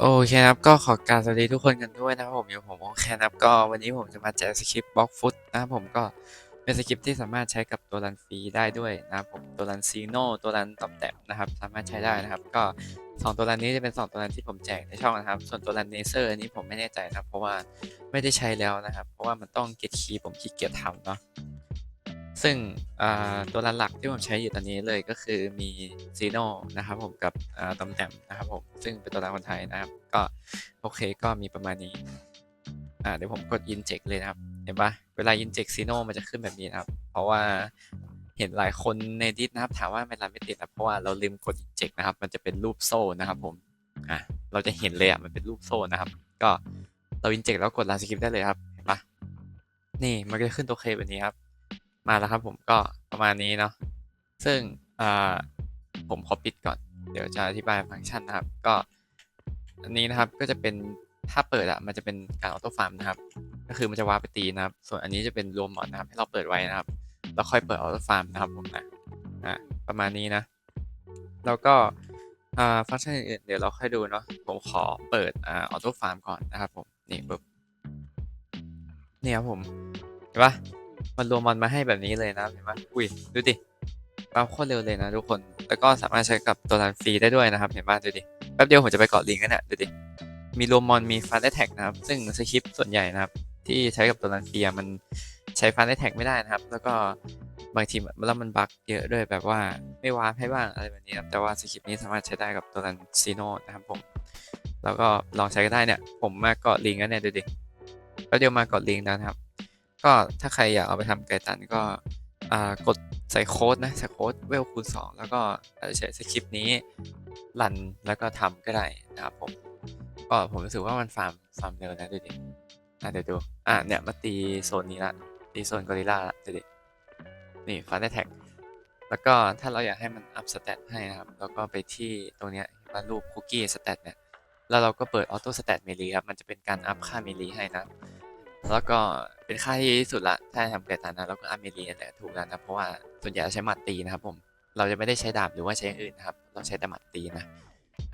โอเคครับก็ขอกรารสวัสดีทุกคนกันด้วยนะครับผมอยู่ผมโอเคนะครับก็วันนี้ผมจะมาแจกสคริปต์บล็อกฟุตนะครับผมก็เป็นสคริปต์ที่สามารถใช้กับตัวรันฟรีได้ด้วยนะครับผมตัวรันซีโนตัวรันตอบแตบนะครับสามารถใช้ได้นะครับ ก็สองตัวรันนี้จะเป็นสองตัวรันที่ผมแจกในช่องนะครับ ส่วนตัวรันเนเซอร์อันนี้ผมไม่แน่ใจนะครับเพราะว่าไม่ได้ใช้แล้วนะครับ เพราะว่ามันต้องเก็ตคีย์ผมขี้เกียจทำเนาะ ซึ่งตัวหลักที่ผมใช้อยู่ตอนนี้เลยก็คือมีซีโนนะครับผมกับตอมแตมนะครับผมซึ่งเป็นตัวรันคนไทยนะครับ ก็โอเคก็มีประมาณนี้อ่าเดี๋ยวผมกด inject เลยนะครับ เห็นปะเวลา inject ซีโนมันจะขึ้นแบบนี้นะครับ เพราะว่าเห็นหลายคนในดิสนะครับ ถามว่าไม่รันไม่ติดนะเพราะว่าเราลืมกด inject นะครับ มันจะเป็นรูปโซ่นะครับผมอ่าเราจะเห็นเลยอะมันเป็นรูปโซ่นะครับ ก็เรา inject แล้วกด run script ได้เลยครับเห็นปะนี่มันก็จะขึ้นตัวเคแบบนี้ครับ มาแล้วครับผมก็ประมาณนี้เนาะซึ่งผมขอปิดก่อน เดี๋ยวจะอธิบายฟังก์ชันนะครับ ก็อันนี้นะครับก็จะเป็นถ้าเปิดอะมันจะเป็นการออโต้ฟาร์มนะครับ ก็คือมันจะวาร์ปไปตีนะครับ ส่วนอันนี้จะเป็นรวมหมดนนะครับให้เราเปิดไว้นะครับ แล้วค่อยเปิดออโต้ฟาร์มนะครับผมนะอะประมาณนี้นะ แล้วก็ฟังก์ชันอื่นๆเดี๋ยวเราค่อยดูเนาะผมขอเปิดอออโต้ฟาร์มก่อนนะครับผมนี่ปุ๊บนี่ครับผมเห็นปะ มันรวมมันมาให้แบบนี้เลยนะเห็นไหมอุ้ยดูดิปั๊มโคตรเร็วเลยนะทุกคน แล้วก็สามารถใช้กับตัวรันฟรีได้ด้วยนะครับ เห็นป่ะดูดิ แป๊บเดียวผมจะไปเกาะลิงก์กันเนี่ยดูดิ มีรวมมอน มีฟันได้แท็กนะครับ ซึ่งสคริปต์ส่วนใหญ่นะครับ ที่ใช้กับตัวรันฟรีมันใช้ฟันได้แท็กไม่ได้นะครับ แล้วก็บางทีแล้วมันบั๊กเยอะด้วยแบบว่าไม่วาร์ปให้บ้างอะไรแบบนี้ครับแต่ว่าสคริปต์นี้สามารถใช้ได้กับตัวรันซีโนนะครับผม แล้วก็ลองใช้ก็ได้เนี่ย ผมมาเกาะลิงก์กันเนี่ยดูดิ แป๊บเดียวมาเกาะลิงก์แล้วนะครับ ก็ถ้าใครอยากเอาไปทำไกตันก็อ่ากดใส่โค้ดนะใส่โค้ดเวลคูณ 2 แล้วก็ใช้สคริปต์นี้รันแล้วก็ทำก็ได้นะครับผมก็ผมรู้สึกว่ามันฟาร์มฟาร์มเร็วนะดูดิอะเดี๋ยวดูอะเนี่ยมาตีโซนนี้ละตีโซนกอริลลาละดูดินี่ฟันได้แท็กแล้วก็ถ้าเราอยากให้มันอัพสเตตให้นะครับเราก็ไปที่ตรงเนี้ยว่ารูปคุกกี้สเตตเนี่ยแล้วเราก็เปิดออโต้สเตตเมลีครับมันจะเป็นการอัพค่าเมลีให้นะ แล้วก็เป็นค่าที่ดีที่สุดละถ้าทำเกิดตานนะแล้วก็อเมริกันแหละถูกแล้วนะเพราะว่าส่วนใหญ่เราใช้หมัดตีนะครับผมเราจะไม่ได้ใช้ดาบหรือว่าใช้อย่างอื่นนะครับเราใช้แต่หมัดตีนะ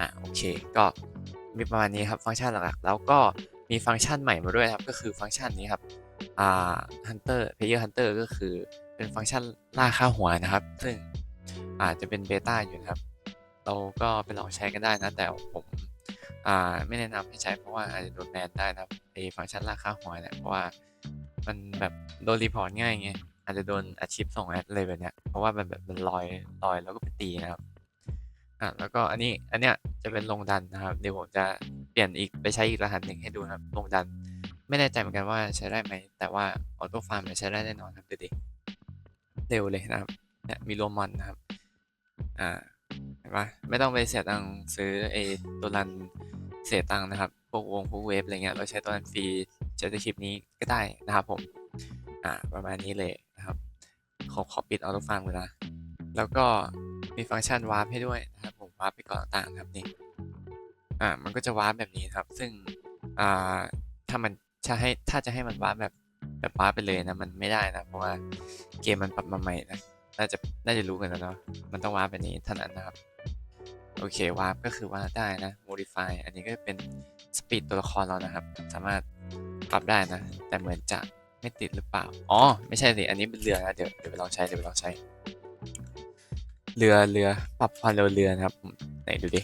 อะโอเคก็มีประมาณนี้ครับฟังก์ชันหลักๆแล้วก็มีฟังก์ชันใหม่มาด้วยครับ ก็คือฟังก์ชันนี้ครับอ่า hunter player hunter ก็คือเป็นฟังก์ชันล่าค่าหัวนะครับ ซึ่งอาจจะเป็นเบต้าอยู่นะครับ เราก็ไปลองใช้กันได้นะแต่ผม อ่าไม่แนะนำให้ใช้เพราะว่าอาจจะโดนแบนได้นะครับไอฟังก์ชันล่าค่าหัวเนี่ยเพราะว่ามันแบบโดนรีพอร์ตง่ายไงอาจจะโดนอาชีพส่งแอดเลยแบบเนี้ยเพราะว่ามันแบบมันลอยลอยแล้วก็ไปตีนะครับอ่าแล้วก็อันนี้อันเนี้ยจะเป็นลงดันนะครับเดี๋ยวผมจะเปลี่ยนอีกไปใช้อีกรหัสหนึ่งให้ดูนะครับลงดัน ไม่แน่ใจเหมือนกันว่าใช้ได้ไหมแต่ว่าออโต้ฟาร์มใช้ได้แน่นอนครับดูดิเร็วเลยนะครับเนี่ยมีรมมอนนะครับอ่าเห็นปะไม่ต้องไปเสียตังค์ซื้อไอ้ตัวรัน เสียตังค์นะครับ พวกวงพวกเวฟอะไรเงี้ยเราใช้ตัวรันฟรีใช้ในคลิปนี้ก็ได้นะครับผมอ่าประมาณนี้เลยนะครับขอขอปิดออโต้ฟาร์มเลยนะแล้วก็มีฟังก์ชันวาร์ปให้ด้วยนะครับผมวาร์ปไปก่อนต่างๆครับนี่อ่ามันก็จะวาร์ปแบบนี้ครับ ซึ่งอ่าถ้ามันจะให้ถ้าจะให้มันวาร์ปแบบแบบวาร์ปไปเลยนะมันไม่ได้นะเพราะว่าเกมมันปรับมาใหม่นะน่าจะน่าจะรู้กันแล้วเนาะมันต้องวาร์ปแบบนี้เท่านั้นนะครับ โอเควาร์ปก็คือว่าได้นะ modify อันนี้ก็เป็นสปีดตัวละครเรานะครับ สามารถปรับได้นะ แต่เหมือนจะไม่ติดหรือเปล่า อ๋อ ไม่ใช่สิ อันนี้เป็นเรือนะ เดี๋ยวเดี๋ยวไปลองใช้ เดี๋ยวไปลองใช้ เรือ เรือ ปรับความเร็วเรือนะครับ ไหนดูดิ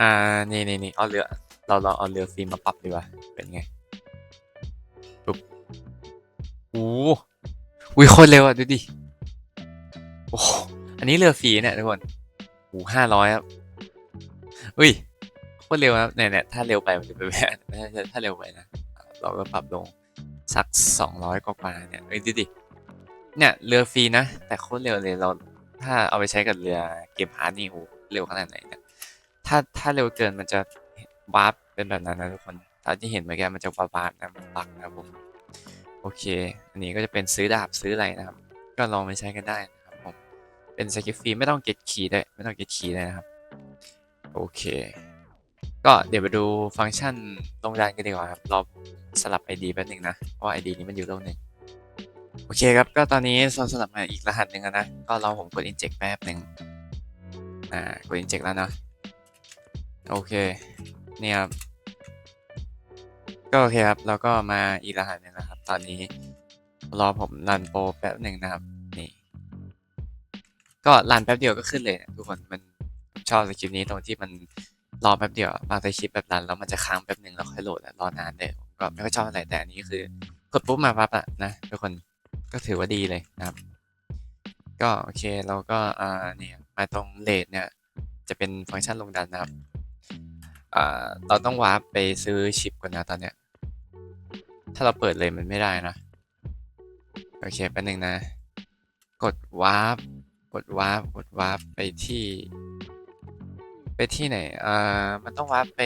อ่า นี่นี่นี่เอาเรือ เราลองเอาเรือฟิล์มมาปรับดีกว่า เป็นไง ปุ๊บโอ้อุ้ยโคตรเร็วอะ ดูดิ โอ้อันนี้เรือฟรีเนี่ยทุกคนโอ้ห้าร้อยครับ อุ้ยโคตรเร็วครับเนี่ยเนี่ยถ้าเร็วไปมันจะไปแพ้ถ้าถ้าเร็วไปนะเราก็ปรับลงสักสองร้อยกว่าๆเนี่ยเอ้ยดูดิเนี่ยเรือฟรีนะ แต่โคตรเร็วเลยเราถ้าเอาไปใช้กับเรือเก็บฮาร์ดนี่โหเร็วขนาดไหนเนี่ยถ้าถ้าเร็วเกินมันจะวาร์ปเป็นแบบนั้นนะทุกคนตอนที่เห็นเมื่อกี้มันจะวาร์ปนะมันบักนะผมโอเค อันนี้ก็จะเป็นซื้อดาบซื้ออะไรนะครับ ก็ลองไปใช้กันได้นะครับผมเป็นสกิปฟรีไม่ต้องเก็ตคีย์ด้วยไม่ต้องเก็ตคีย์เลยนะครับ โอเค ก็เดี๋ยวไปดูฟังก์ชันลงดันกันดีกว่าครับเราสลับ ID แป๊บนึงนะเพราะว่า ID นี้มันอยู่โลกหนึ่งโอเคครับ ก็ตอนนี้เราสลับมาอีกรหัสหนึ่งแล้วนะ ก็รอผมกด inject แป๊บหนึ่งอ่ากด inject แล้วเนาะโอเคเนี่ยครับก็โอเคครับแล้วก็มาอีกรหัสหนึงนะครับ ตอนนี้รอผมรันโปรแป๊บหนึ่งนะครับนี่ ก็รันแป๊บเดียวก็ขึ้นเลยนะทุกคนมัน ผมชอบสคริปต์นี้ตรงที่มันรอแป๊บเดียวบางสคริปต์แบบรันแล้วมันจะค้างแป๊บหนึ่งแล้วค่อยโหลดรอนานเลยก็ไม่ค่อยชอบอะไรแต่อันนี้คือกดปุ๊บมาปั๊บอะนะทุกคนก็ถือว่าดีเลยนะครับ ก็โอเคเราก็อ่าเนี่ยมาตรงเลทเนี่ยจะเป็นฟังก์ชันลงดันนะครับอ่าเราต้องวาร์ปไปซื้อชิปก่อนนะตอนเนี้ยถ้าเราเปิดเลยมันไม่ได้นะโอเคแป๊บหนึ่งนะ กดวาร์ปกดวาร์ปกดวาร์ปไปที่ ที่ไหนอ่ามันต้องวาร์ปไป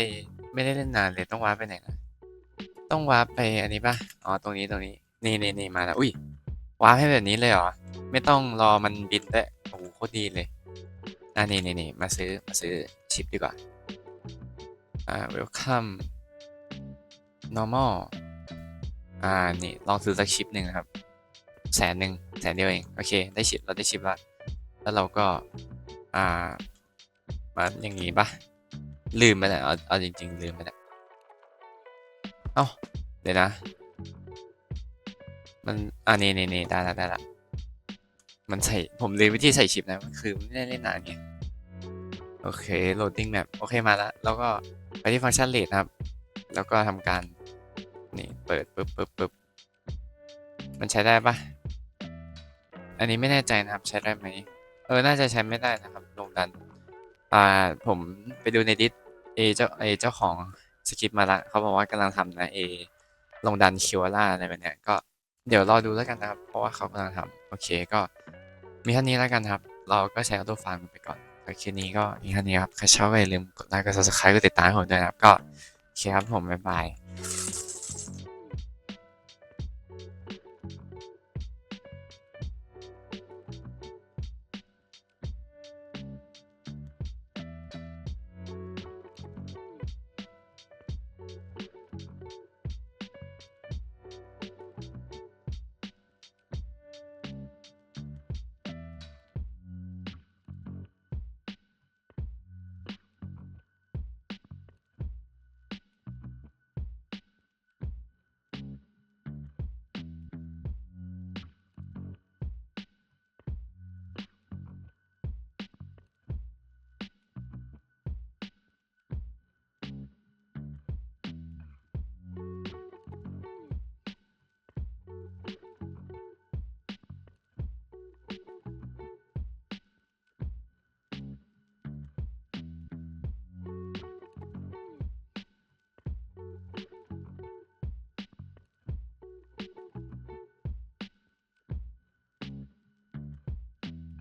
ไม่ได้เล่นนานเลยต้องวาร์ปไปไหนนะต้องวาร์ปไปอันนี้ปะอ๋อตรงนี้ตรงนี้นี่นี่นี่มาแล้วอุ้ยวาร์ปให้แบบนี้เลยเหรอไม่ต้องรอมันบินด้วยโอ้โหโคตรดีเลยอ่านี่นี่นี่มาซื้อมาซื้อชิปดีกว่าอ่า welcome normal อ่านี่ลองซื้อสักชิปหนึ่งนะครับแสนหนึ่งแสนเดียวเองโอเคได้ชิปเราได้ชิปแล้วแล้วเราก็อ่า มาอย่างงี้ปะลืมไปแล้วเอาเอาจริง ๆ ลืมไปแล้วเอ้าเดี๋ยวนะ มันอ่านี่นี่นี่ได้ละได้ละมันใส่ผมลืมวิธีใส่ชิปนะมันคือไม่ได้เล่นนานไงโอเค loading map โอเคมาแล้ว แล้วก็ไปที่ฟังก์ชัน rate นะครับ แล้วก็ทำการ นี่เปิดปึ๊บปึ๊บปึ๊บมันใช้ได้ปะอันนี้ไม่แน่ใจนะครับ ใช้ได้ไหม เออ น่าจะใช้ไม่ได้นะครับ ลงดัน อ่าผมไปดูในดิสเอเจ้าเอเจ้าของสคริปต์มาละเขาบอกว่ากำลังทำนะเอลงดันคิวล่าอะไรแบบเนี้ยก็เดี๋ยวรอดูแล้วกันนะครับ เพราะว่าเขากำลังทำโอเคก็มีเท่านี้แล้วกันครับ เราก็ใช้ออโต้ฟาร์มไปก่อนโอเคนี้ก็มีเท่านี้ครับใครชอบก็อย่าลืมกดไลค์กด subscribe กดติดตามผมด้วยนะครับ ก็โอเคครับผมบ๊ายบาย